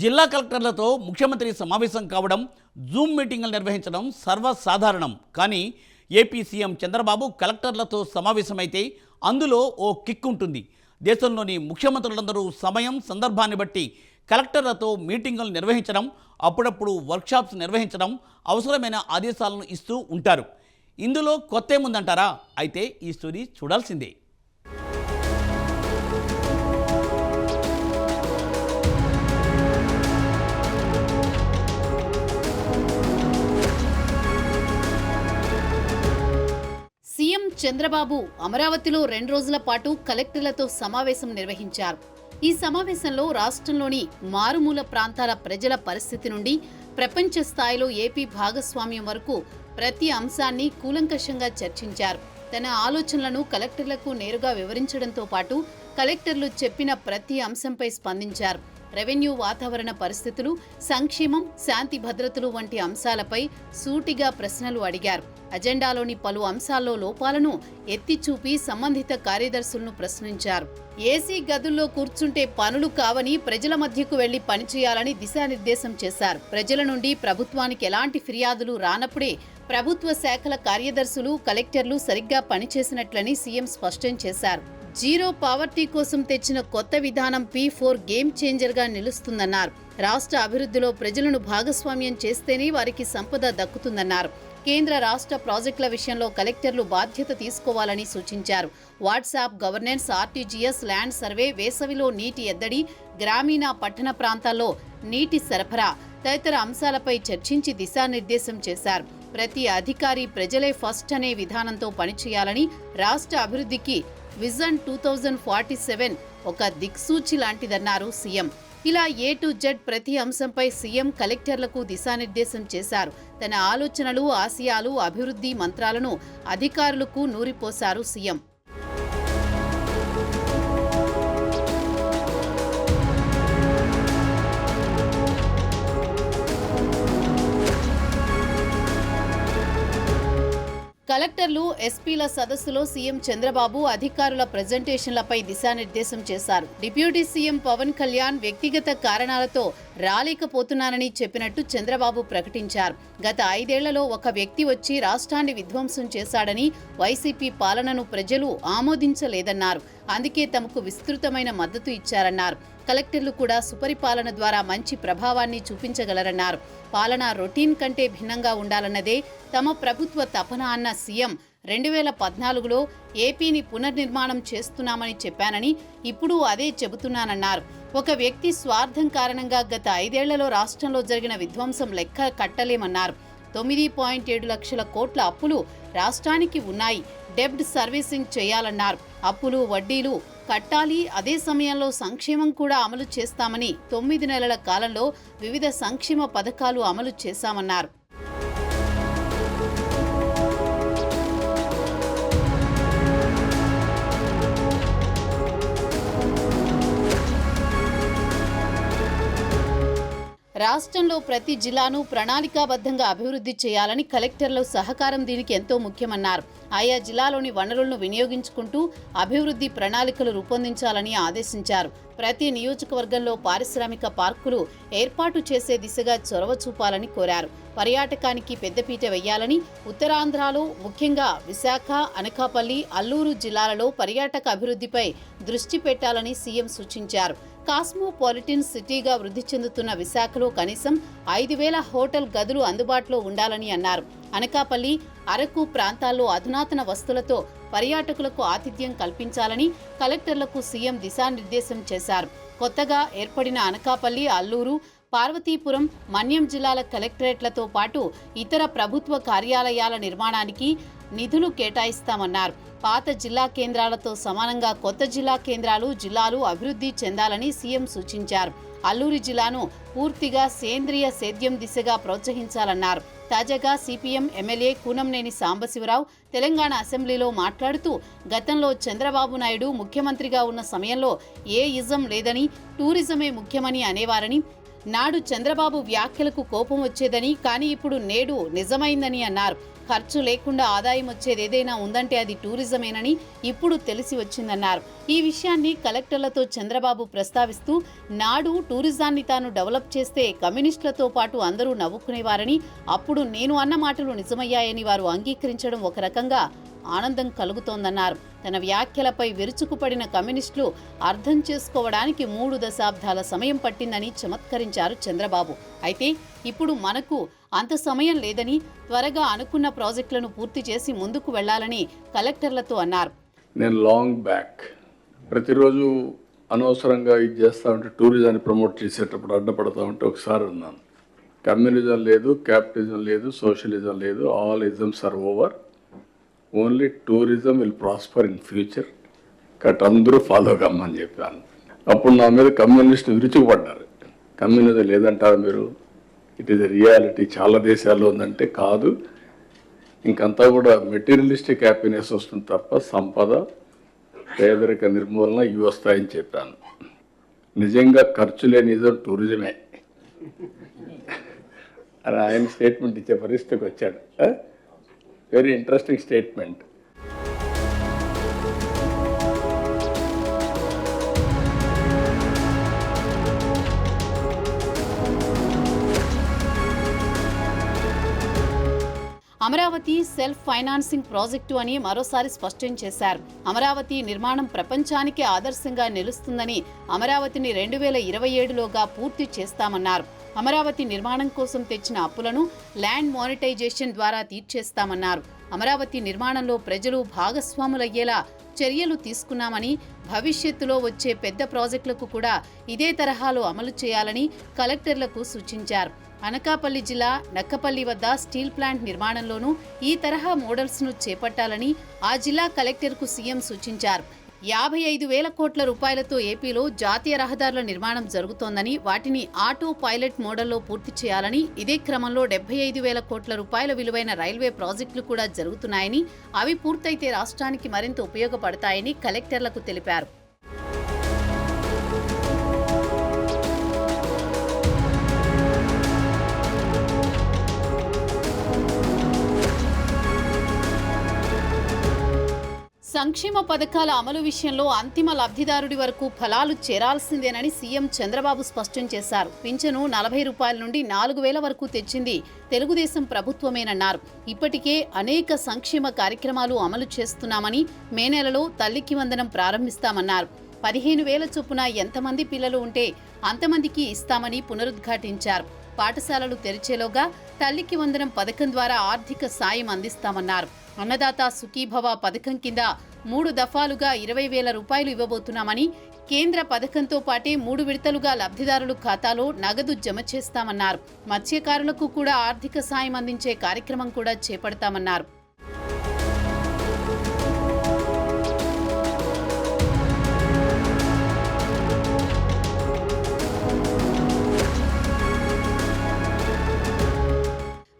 జిల్లా కలెక్టర్లతో ముఖ్యమంత్రి సమావేశం కావడం జూమ్ మీటింగులు నిర్వహించడం సర్వసాధారణం. కానీ ఏపీ సీఎం చంద్రబాబు కలెక్టర్లతో సమావేశమైతే అందులో ఓ కిక్ ఉంటుంది. దేశంలోని ముఖ్యమంత్రులందరూ సమయం సందర్భాన్ని బట్టి కలెక్టర్లతో మీటింగులు నిర్వహించడం అప్పుడప్పుడు వర్క్షాప్స్ నిర్వహించడం అవసరమైన ఆదేశాలను ఇస్తూ ఉంటారు. ఇందులో కొత్త ఏముందంటారా? అయితే ఈ స్టోరీ చూడాల్సిందే. చంద్రబాబు అమరావతిలో రెండు రోజుల పాటు కలెక్టర్లతో సమావేశం నిర్వహించారు. ఈ సమావేశంలో రాష్ట్రంలోని మారుమూల ప్రాంతాల ప్రజల పరిస్థితి నుండి ప్రపంచ స్థాయిలో ఏపీ భాగస్వామ్యం వరకు ప్రతి అంశాన్ని కూలంకషంగా చర్చించారు. తన ఆలోచనలను కలెక్టర్లకు నేరుగా వివరించడంతో పాటు కలెక్టర్లు చెప్పిన ప్రతి అంశంపై స్పందించారు. రెవెన్యూ వాతావరణ పరిస్థితులు సంక్షేమం శాంతి భద్రతలు వంటి అంశాలపై సూటిగా ప్రశ్నలు అడిగారు. అజెండాలోని పలు అంశాల్లో లోపాలను ఎత్తి చూపి సంబంధిత కార్యదర్శులను ప్రశ్నించారు. ఏసీ గదుల్లో కూర్చుంటే పనులు కావని ప్రజల మధ్యకు వెళ్ళి పనిచేయాలని దిశానిర్దేశం చేశారు. ప్రజల నుండి ప్రభుత్వానికి ఎలాంటి ఫిర్యాదులు రానప్పుడే ప్రభుత్వ శాఖల కార్యదర్శులు కలెక్టర్లు సరిగ్గా పనిచేసినట్లని సీఎం స్పష్టం చేశారు. జీరో పావర్టీ కోసం తెచ్చిన కొత్త విధానం పీ ఫోర్ గేమ్ చేంజర్గా నిలుస్తుందన్నారు. రాష్ట్ర అభివృద్ధిలో ప్రజలను భాగస్వామ్యం చేస్తేనే వారికి సంపద దక్కుతుందన్నారు. కేంద్ర రాష్ట్ర ప్రాజెక్టుల విషయంలో కలెక్టర్లు బాధ్యత తీసుకోవాలని సూచించారు. WhatsApp governance RTGS land survey వేసవిలో నీటి ఎద్దడి గ్రామీణ పట్టణ ప్రాంతాల్లో నీటి సరఫరా తదితర అంశాలపై చర్చించి దిశానిర్దేశం చేశారు. ప్రతి అధికారి ప్రజలే ఫస్ట్ అనే విధానంతో పనిచేయాలని రాష్ట్ర అభివృద్ధికి vision two thousand forty seven ఒక దిక్సూచి లాంటిదన్నారు సీఎం. ఇలా ఏ టు జెడ్ ప్రతి అంశంపై సీఎం కలెక్టర్లకు దిశానిర్దేశం చేశారు. తన ఆలోచనలు ఆశయాలు అభివృద్ధి మంత్రాలను అధికారులకు నూరిపోశారు సీఎం. కలెక్టర్లు ఎస్పీల సదస్సులో సీఎం చంద్రబాబు అధికారుల ప్రజెంటేషన్లపై దిశానిర్దేశం చేశారు. డిప్యూటీ సీఎం పవన్ కళ్యాణ్ వ్యక్తిగత కారణాలతో రాలేకపోతున్నానని చెప్పినట్టు చంద్రబాబు ప్రకటించారు. గత ఐదేళ్ళలో ఒక వ్యక్తి వచ్చి రాష్ట్రాన్ని విధ్వంసం చేశాడని వైసీపీ పాలనను ప్రజలు ఆమోదించలేదన్నారు. అందుకే తమకు విస్తృతమైన మద్దతు ఇచ్చారన్నారు. కలెక్టర్లు కూడా సుపరిపాలన ద్వారా మంచి ప్రభావాన్ని చూపించగలరన్నారు. పాలన రొటీన్ కంటే భిన్నంగా ఉండాలన్నదే తమ ప్రభుత్వ తపన అన్న సీఎం రెండు వేల పద్నాలుగులో ఏపీని పునర్నిర్మాణం చేస్తున్నామని చెప్పానని ఇప్పుడు అదే చెబుతున్నానన్నారు. ఒక వ్యక్తి స్వార్థం కారణంగా గత ఐదేళ్ళలో రాష్ట్రంలో జరిగిన విధ్వంసం లెక్క కట్టలేమన్నారు. తొమ్మిది పాయింట్ ఏడు లక్షల కోట్ల అప్పులు రాష్ట్రానికి ఉన్నాయి. డెబ్ట్ సర్వీసింగ్ చేయాలన్నారు. అప్పులు వడ్డీలు కట్టాలి అదే సమయంలో సంక్షేమం కూడా అమలు చేస్తామని తొమ్మిది నెలల కాలంలో వివిధ సంక్షేమ పథకాలు అమలు చేశామన్నారు. రాష్ట్రంలో ప్రతి జిల్లాను ప్రణాళికాబద్ధంగా అభివృద్ధి చేయాలని కలెక్టర్ల సహకారం దీనికి ఎంతో ముఖ్యమన్నారు. ఆయా జిల్లాలోని వనరులను వినియోగించుకుంటూ అభివృద్ధి ప్రణాళికలు రూపొందించాలని ఆదేశించారు. ప్రతి నియోజకవర్గంలో పారిశ్రామిక పార్కులు ఏర్పాటు చేసే దిశగా చొరవ చూపాలని కోరారు. పర్యాటకానికి పెద్దపీట వేయాలని ఉత్తరాంధ్రలో ముఖ్యంగా విశాఖ అనకాపల్లి అల్లూరు జిల్లాలలో పర్యాటక అభివృద్ధిపై దృష్టి పెట్టాలని సీఎం సూచించారు. కాస్మోపాలిటిన్ సిటీగా వృద్ధి చెందుతున్న విశాఖలో కనీసం ఐదు వేల హోటల్ గదులు అందుబాటులో ఉండాలని అన్నారు. అనకాపల్లి అరకు ప్రాంతాల్లో అధునాతన వస్తువులతో పర్యాటకులకు ఆతిథ్యం కల్పించాలని కలెక్టర్లకు సీఎం దిశానిర్దేశం చేశారు. కొత్తగా ఏర్పడిన అనకాపల్లి అల్లూరు పార్వతీపురం మన్యం జిల్లాల కలెక్టరేట్లతో పాటు ఇతర ప్రభుత్వ కార్యాలయాల నిర్మాణానికి నిధులు కేటాయిస్తామన్నారు. పాత జిల్లా కేంద్రాలతో సమానంగా కొత్త జిల్లా కేంద్రాలు జిల్లాలు అభివృద్ధి చెందాలని సీఎం సూచించారు. అల్లూరి జిల్లాను పూర్తిగా సేంద్రియ సేద్యం దిశగా ప్రోత్సహించాలన్నారు. తాజాగా సిపిఎం ఎమ్మెల్యే కూనంనేని సాంబశివరావు తెలంగాణ అసెంబ్లీలో మాట్లాడుతూ గతంలో చంద్రబాబు నాయుడు ముఖ్యమంత్రిగా ఉన్న సమయంలో ఏ ఇజం లేదని టూరిజమే ముఖ్యమని అనేవారని నాడు చంద్రబాబు వ్యాఖ్యలకు కోపం వచ్చేదని కానీ ఇప్పుడు నేడు నిజమైందని అన్నారు. ఖర్చు లేకుండా ఆదాయం వచ్చేది ఏదైనా ఉందంటే అది టూరిజమేనని ఇప్పుడు తెలిసి వచ్చిందన్నారు. ఈ విషయాన్ని కలెక్టర్లతో చంద్రబాబు ప్రస్తావిస్తూ నాడు టూరిజాన్ని తాను డెవలప్ చేస్తే కమ్యూనిస్టులతో పాటు అందరూ నవ్వుకునేవారని అప్పుడు నేను అన్న మాటలు నిజమయ్యాయని వారు అంగీకరించడం ఒక రకంగా ఆనందం కలుగుతోందన్నారు. తన వ్యాఖ్యలపై విరుచుకుపడిన కమ్యూనిస్టులు అర్థం చేసుకోవడానికి మూడు దశాబ్దాల సమయం పట్టిందని చమత్కరించారు చంద్రబాబు. అయితే ఇప్పుడు మనకు అంత సమయం లేదని త్వరగా అనుకున్న ప్రాజెక్టులను పూర్తి చేసి ముందుకు వెళ్ళాలని కలెక్టర్లతో అన్నారు. నేను లాంగ్ బ్యాక్ ప్రతిరోజు అనవసరంగా ఇది చేస్తూ ఉంటే టూరిజాన్ని ప్రమోట్ చేసేటప్పుడు అడ్డపడతా ఉంటే ఒకసారి ఉన్నాను కమ్యూనిజం లేదు క్యాపిటలిజం లేదు సోషలిజం లేదు all isms are over. Only tourism will prosper in future. Cut అందరూ ఫాలో కమ్మని చెప్పాను. అప్పుడు నా మీద కమ్యూనిస్ట్ విరుచుకుపడ్డారు. కమ్యూనిజం లేదంటారు మీరు? ఇట్ ఈస్ రియాలిటీ చాలా దేశాల్లో ఉందంటే కాదు. ఇంకంతా కూడా మెటీరియలిస్టిక్ హ్యాపీనెస్ వస్తుంది తప్ప సంపద పేదరిక నిర్మూలన ఇవి వస్తాయని చెప్పాను. నిజంగా ఖర్చు లేని టూరిజమే. అని ఆయన స్టేట్మెంట్ ఇచ్చే పరిస్థితికి వచ్చాడు. Very interesting statement Amaravati self financing project అని మరోసారి స్పష్టం చేశారు. అమరావతి నిర్మాణం ప్రపంచానికి ఆదర్శంగా నిలుస్తుందని అమరావతిని రెండు వేల ఇరవై ఏడులోగా పూర్తి చేస్తామన్నారు. అమరావతి నిర్మాణం కోసం తెచ్చిన అప్పులను ల్యాండ్ మానిటైజేషన్ ద్వారా తీర్చేస్తామన్నారు. అమరావతి నిర్మాణంలో ప్రజలు భాగస్వాములయ్యేలా చర్యలు తీసుకున్నామని భవిష్యత్తులో వచ్చే పెద్ద ప్రాజెక్టులకు కూడా ఇదే తరహాలో అమలు చేయాలని కలెక్టర్లకు సూచించారు. అనకాపల్లి జిల్లా నక్కపల్లి వద్ద స్టీల్ ప్లాంట్ నిర్మాణంలోనూ ఈ తరహా మోడల్స్ను చేపట్టాలని ఆ జిల్లా కలెక్టర్కు సీఎం సూచించారు. యాభై ఐదు వేల కోట్ల రూపాయలతో ఏపీలో జాతీయ రహదారుల నిర్మాణం జరుగుతోందని వాటిని ఆటో పైలట్ మోడల్లో పూర్తి చేయాలని ఇదే క్రమంలో డెబ్బై ఐదు వేల కోట్ల రూపాయల విలువైన రైల్వే ప్రాజెక్టులు కూడా జరుగుతున్నాయని అవి పూర్తయితే రాష్ట్రానికి మరింత ఉపయోగపడతాయని కలెక్టర్లకు తెలిపారు. సంక్షేమ పథకాల అమలు విషయంలో అంతిమ లబ్ధిదారుడి వరకు ఫలాలు చేరాల్సిందేనని సీఎం చంద్రబాబు స్పష్టం చేశారు. పింఛను నలభై రూపాయల నుండి నాలుగు వేల వరకు తెచ్చింది తెలుగుదేశం ప్రభుత్వమేనన్నారు. ఇప్పటికే అనేక సంక్షేమ కార్యక్రమాలు అమలు చేస్తున్నామని మే నెలలో తల్లికి వందనం ప్రారంభిస్తామన్నారు. పదిహేను వేల చొప్పున ఎంతమంది పిల్లలు ఉంటే అంతమందికి ఇస్తామని పునరుద్ఘాటించారు. పాఠశాలలు తెరిచేలోగా తల్లికి వందనం పథకం ద్వారా ఆర్థిక సాయం అందిస్తామన్నారు. అన్నదాత సుఖీభవ పథకం కింద మూడు దఫాలుగా ఇరవై వేల రూపాయలు ఇవ్వబోతున్నామని కేంద్ర పథకంతో పాటే మూడు విడతలుగా లబ్ధిదారుల ఖాతాలో నగదు జమ చేస్తామన్నారు. మత్స్యకారులకు కూడా ఆర్థిక సాయం అందించే కార్యక్రమం కూడా చేపడతామన్నారు.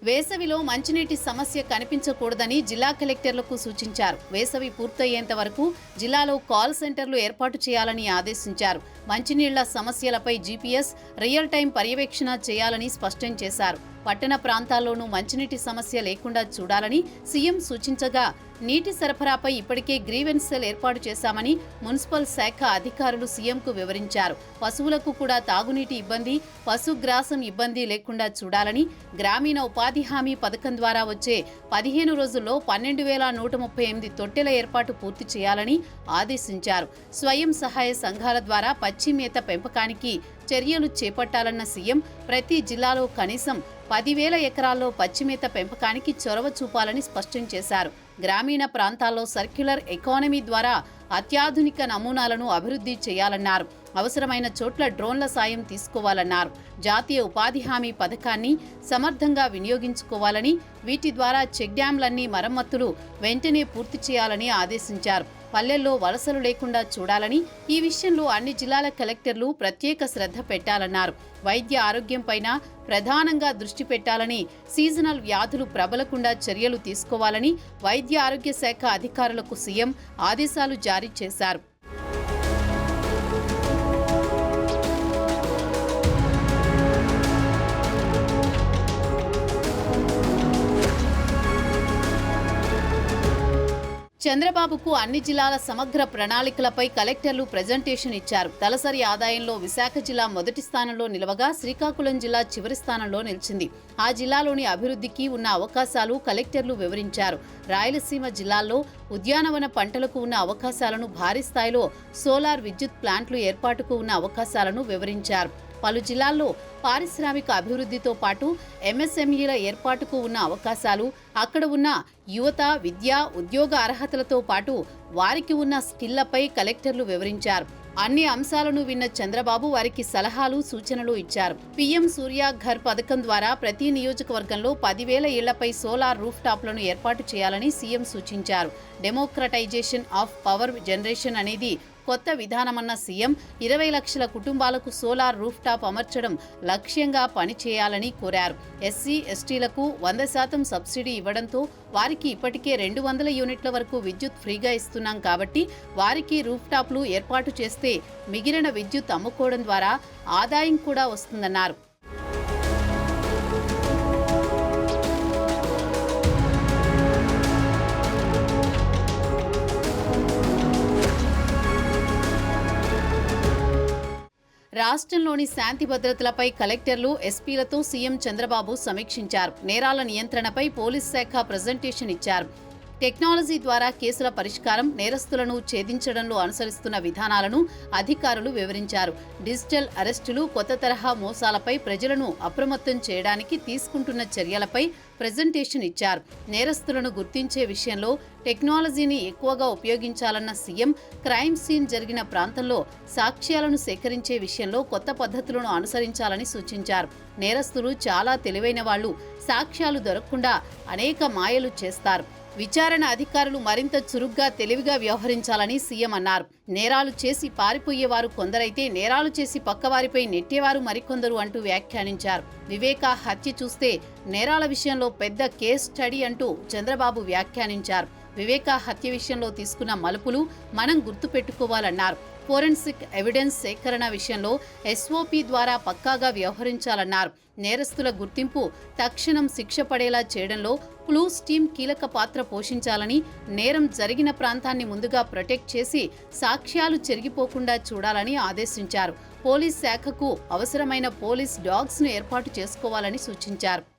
వేసవిలో మంచినీటి సమస్య కనిపించకూడదని జిల్లా కలెక్టర్లకు సూచించారు. వేసవి పూర్తయ్యేంత వరకు జిల్లాలో కాల్ సెంటర్లు ఏర్పాటు చేయాలని ఆదేశించారు. మంచినీళ్ళ సమస్యలపై జీపీఎస్ రియల్ టైం పర్యవేక్షణ చేయాలని స్పష్టం చేశారు. పట్టణ ప్రాంతాల్లోనూ మంచినీటి సమస్య లేకుండా చూడాలని సీఎం సూచించగా నీటి సరఫరాపై ఇప్పటికే గ్రీవెన్స్ సెల్ ఏర్పాటు చేశామని మున్సిపల్ శాఖ అధికారులు సీఎంకు వివరించారు. పశువులకు కూడా తాగునీటి ఇబ్బంది పశుగ్రాసం ఇబ్బంది లేకుండా చూడాలని గ్రామీణ ఉపాధి హామీ పథకం ద్వారా వచ్చే పదిహేను రోజుల్లో పన్నెండు వేల నూట ముప్పై ఎనిమిది తొట్టెల ఏర్పాటు పూర్తి చేయాలని ఆదేశించారు. స్వయం సహాయ సంఘాల ద్వారా పచ్చి మేత పెంపకానికి చర్యలు చేపట్టాలన్న సీఎం ప్రతి జిల్లాలో కనీసం పదివేల ఎకరాల్లో పచ్చిమేత పెంపకానికి చొరవ చూపాలని స్పష్టం చేశారు. గ్రామీణ ప్రాంతాల్లో సర్క్యులర్ ఎకానమీ ద్వారా అత్యాధునిక నమూనాలను అభివృద్ధి చేయాలన్నారు. అవసరమైన చోట్ల డ్రోన్ల సాయం తీసుకోవాలన్నారు. జాతీయ ఉపాధి హామీ పథకాన్ని సమర్థంగా వినియోగించుకోవాలని వీటి ద్వారా చెక్ డ్యాంలన్నీ మరమ్మతులు వెంటనే పూర్తి చేయాలని ఆదేశించారు. పల్లెల్లో వలసలు లేకుండా చూడాలని ఈ విషయంలో అన్ని జిల్లాల కలెక్టర్లు ప్రత్యేక శ్రద్ధ పెట్టాలన్నారు. వైద్య ఆరోగ్యంపైన ప్రధానంగా దృష్టి పెట్టాలని సీజనల్ వ్యాధులు ప్రబలకుండా చర్యలు తీసుకోవాలని వైద్య ఆరోగ్య శాఖ అధికారులకు సీఎం ఆదేశాలు జారీ చేశారు. చంద్రబాబుకు అన్ని జిల్లాల సమగ్ర ప్రణాళికలపై కలెక్టర్లు ప్రజెంటేషన్ ఇచ్చారు. తలసరి ఆదాయంలో విశాఖ జిల్లా మొదటి స్థానంలో నిలవగా శ్రీకాకుళం జిల్లా చివరి స్థానంలో నిలిచింది. ఆ జిల్లాలోని అభివృద్ధికి ఉన్న అవకాశాలు కలెక్టర్లు వివరించారు. రాయలసీమ జిల్లాల్లో ఉద్యానవన పంటలకు ఉన్న అవకాశాలను భారీ స్థాయిలో సోలార్ విద్యుత్ ప్లాంట్లు ఏర్పాటుకు ఉన్న అవకాశాలను వివరించారు. పలు జిల్లాల్లో పారిశ్రామిక అభివృద్ధితో పాటు ఎంఎస్ఎంఈల ఏర్పాటుకు ఉన్న అవకాశాలు అక్కడ ఉన్న యువత విద్య ఉద్యోగ అర్హతలతో పాటు వారికి ఉన్న స్కిల్లపై కలెక్టర్లు వివరించారు. అన్ని అంశాలను విన్న చంద్రబాబు వారికి సలహాలు సూచనలు ఇచ్చారు. పీఎం సూర్య ఘర్ పథకం ద్వారా ప్రతి నియోజకవర్గంలో పదివేల ఇళ్ళపై సోలార్ రూఫ్ టాప్లను ఏర్పాటు చేయాలని సీఎం సూచించారు. డెమోక్రటైజేషన్ ఆఫ్ పవర్ జనరేషన్ అనేది కొత్త విధానమన్న సీఎం ఇరవై లక్షల కుటుంబాలకు సోలార్ రూఫ్ టాప్ అమర్చడం లక్ష్యంగా పనిచేయాలని కోరారు. ఎస్సీ ఎస్టీలకు వంద శాతం సబ్సిడీ ఇవ్వడంతో వారికి ఇప్పటికే రెండు వందల యూనిట్ల వరకు విద్యుత్ ఫ్రీగా ఇస్తున్నాం కాబట్టి వారికి రూఫ్ టాప్లు ఏర్పాటు చేస్తే మిగిలిన విద్యుత్ అమ్ముకోవడం ద్వారా ఆదాయం కూడా వస్తుందన్నారు. రాష్ట్రంలోని శాంతి భద్రతలపై కలెక్టర్లు ఎస్పీలతో సీఎం చంద్రబాబు సమీక్షించారు. నేరాల నియంత్రణపై పోలీస్ శాఖ ప్రజెంటేషన్ ఇచ్చారు. టెక్నాలజీ ద్వారా కేసుల పరిష్కారం నేరస్తులను ఛేదించడంలో అనుసరిస్తున్న విధానాలను అధికారులు వివరించారు. డిజిటల్ అరెస్టులు కొత్త తరహా మోసాలపై ప్రజలను అప్రమత్తం చేయడానికి తీసుకుంటున్న చర్యలపై ప్రజెంటేషన్ ఇచ్చారు. నేరస్తులను గుర్తించే విషయంలో టెక్నాలజీని ఎక్కువగా ఉపయోగించాలన్న సీఎం క్రైమ్ సీన్ జరిగిన ప్రాంతంలో సాక్ష్యాలను సేకరించే విషయంలో కొత్త పద్ధతులను అనుసరించాలని సూచించారు. నేరస్తులు చాలా తెలివైన వాళ్ళు సాక్ష్యాలు దొరకకుండా అనేక మాయలు చేస్తారు. విచారణ అధికారులు మరింత చురుగ్గా తెలివిగా వ్యవహరించాలని సీఎం అన్నారు. నేరాలు చేసి పారిపోయేవారు కొందరైతే నేరాలు చేసి పక్కవారిపై నెట్టేవారు మరికొందరు అంటూ వ్యాఖ్యానించారు. వివేక హత్య చూస్తే నేరాల విషయంలో పెద్ద కేస్ స్టడీ అంటూ చంద్రబాబు వ్యాఖ్యానించారు. వివేక హత్య విషయంలో తీసుకున్న మలుపులు మనం గుర్తుపెట్టుకోవాలన్నారు. ఫోరెన్సిక్ ఎవిడెన్స్ సేకరణ విషయంలో ఎస్ఓపి ద్వారా పక్కాగా వ్యవహరించాలన్నారు. నేరస్తుల గుర్తింపు తక్షణం శిక్ష పడేలా చేయడంలో క్లూస్ టీం కీలక పాత్ర పోషించాలని నేరం జరిగిన ప్రాంతాన్ని ముందుగా ప్రొటెక్ట్ చేసి సాక్ష్యాలు చెరిగిపోకుండా చూడాలని ఆదేశించారు. పోలీస్ శాఖకు అవసరమైన పోలీస్ డాగ్స్ను ఏర్పాటు చేసుకోవాలని సూచించారు.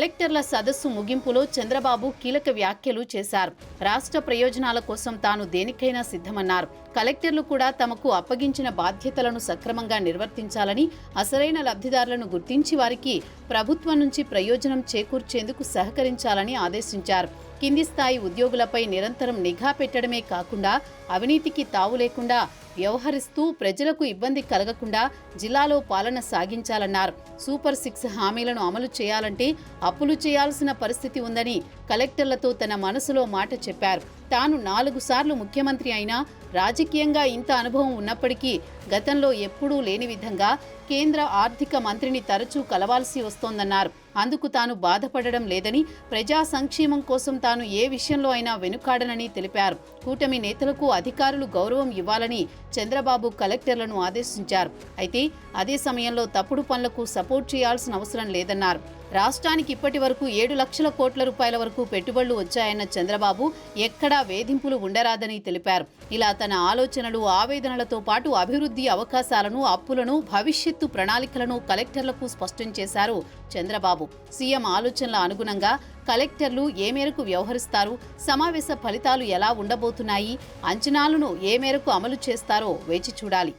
sale కలెక్టర్ల సదస్సు ముగింపులో చంద్రబాబు కీలక వ్యాఖ్యలు చేశారు. రాష్ట్ర ప్రయోజనాల కోసం తాను దేనికైనా సిద్ధమన్నారు. కలెక్టర్లు కూడా తమకు అప్పగించిన బాధ్యతలను సక్రమంగా నిర్వర్తించాలని అసలైన లబ్ధిదారులను గుర్తించి వారికి ప్రభుత్వం నుంచి ప్రయోజనం చేకూర్చేందుకు సహకరించాలని ఆదేశించారు. కింది స్థాయి ఉద్యోగులపై నిరంతరం నిఘా పెట్టడమే కాకుండా అవినీతికి తావు లేకుండా వ్యవహరిస్తూ ప్రజలకు ఇబ్బంది కలగకుండా జిల్లాలో పాలన సాగించాలన్నారు. సూపర్ సిక్స్ హామీలను అమలు చేయాలంటే అప్పులు చేయాల్సిన పరిస్థితి ఉందని కలెక్టర్లతో తన మనసులో మాట చెప్పారు. తాను నాలుగు సార్లు ముఖ్యమంత్రి అయినా రాజకీయంగా ఇంత అనుభవం ఉన్నప్పటికీ గతంలో ఎప్పుడూ లేని విధంగా కేంద్ర ఆర్థిక మంత్రిని తరచూ కలవాల్సి వస్తోందన్నారు. అందుకు తాను బాధపడడం లేదని ప్రజా సంక్షేమం కోసం తాను ఏ విషయంలో అయినా వెనుకాడనని తెలిపారు. కూటమి నేతలకు అధికారులు గౌరవం ఇవ్వాలని చంద్రబాబు కలెక్టర్లను ఆదేశించారు. అయితే అదే సమయంలో తప్పుడు పనులకు సపోర్ట్ చేయాల్సిన అవసరం లేదన్నారు. రాష్ట్రానికి ఇప్పటి వరకు ఏడు లక్షల కోట్ల రూపాయల వరకు పెట్టుబడులు వచ్చాయన్న చంద్రబాబు ఎక్కడా వేధింపులు ఉండరాదని తెలిపారు. ఇలా తన ఆలోచనలు ఆవేదనలతో పాటు అభివృద్ధి అవకాశాలను అప్పులను భవిష్యత్ భవిష్యత్తు ప్రణాళికలను కలెక్టర్లకు స్పష్టం చేశారు చంద్రబాబు. సీఎం ఆలోచనల అనుగుణంగా కలెక్టర్లు ఏ మేరకు వ్యవహరిస్తారు సమావేశ ఫలితాలు ఎలా ఉండబోతున్నాయి అంచనాలను ఏ మేరకు అమలు చేస్తారో వేచి చూడాలి.